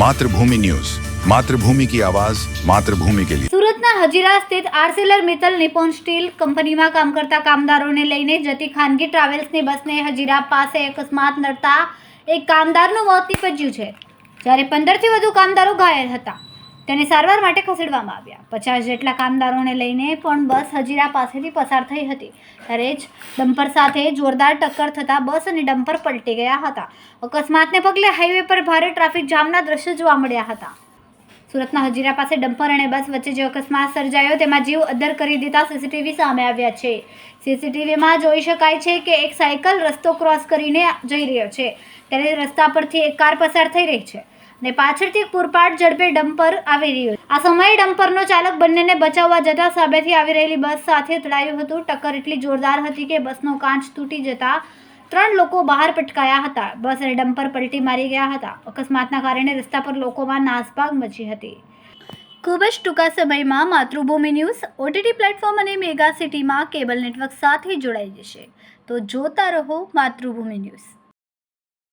Mathrubhumi news. Mathrubhumi કી આવાજ, માતૃભૂમિ કે લિયે સુરતના હજીરા સ્થિત આર્સેલર મિત્તલ નિપોન સ્ટીલ કંપનીમાં કામ કરતા કામદારોને લઈને જતી ખાનગી ટ્રાવેલ્સની બસને હજીરા પાસે અકસ્માત નડતા એક કામદારનું મોત નીપજ્યું છે. જ્યારે પંદરથી વધુ કામદારો ઘાયલ હતા. તેને સારવાર માટે ખસેડવામાં આવ્યા. પચાસ જેટલા કામદારોને લઈને પણ બસ હજીરા પાસેથી પસાર થઈ હતી. ત્યારે જ ડમ્પર સાથે જોરદાર ટક્કર થતાં બસ અને ડમ્પર પલટી ગયા હતા. અકસ્માતને પગલે હાઈવે પર ભારે ટ્રાફિક જામના દ્રશ્યો જોવા મળ્યા હતા. સુરતના હજીરા પાસે ડમ્પર અને બસ વચ્ચે જે અકસ્માત સર્જાયો તેમાં જીવ અદ્ધર કરી દેતા સીસીટીવી સામે આવ્યા છે. સીસીટીવીમાં જોઈ શકાય છે કે એક સાયકલ રસ્તો ક્રોસ કરીને જઈ રહ્યો છે. ત્યારે રસ્તા પરથી એક કાર પસાર થઈ રહી છે. અને પાછળથી પૂરપાટ ઝડપે ડમ્પર આવી રહ્યું આ સમયે ડમ્પરનો ચાલક બંનેને બચાવવા જતા સામેથી આવી રહેલી બસ સાથે અથડાયું હતું. ટક્કર એટલી જોરદાર હતી કે બસનો કાચ તૂટી જતા ત્રણ લોકો બહાર પટકાયા હતા. બસ અને ડમ્પર પલટી મારી ગયા હતા. અકસ્માતના કારણે રસ્તા પર લોકોમાં નાસભાગ મચી હતી. ખૂબ જ ટૂંકા સમયમાં માતૃભૂમિ ન્યૂઝ ઓટીટી પ્લેટફોર્મ અને મેગા સિટીમાં કેબલ નેટવર્ક સાથે જોડાઈ જશે. તો જોતા રહો માતૃભૂમિ ન્યૂઝ.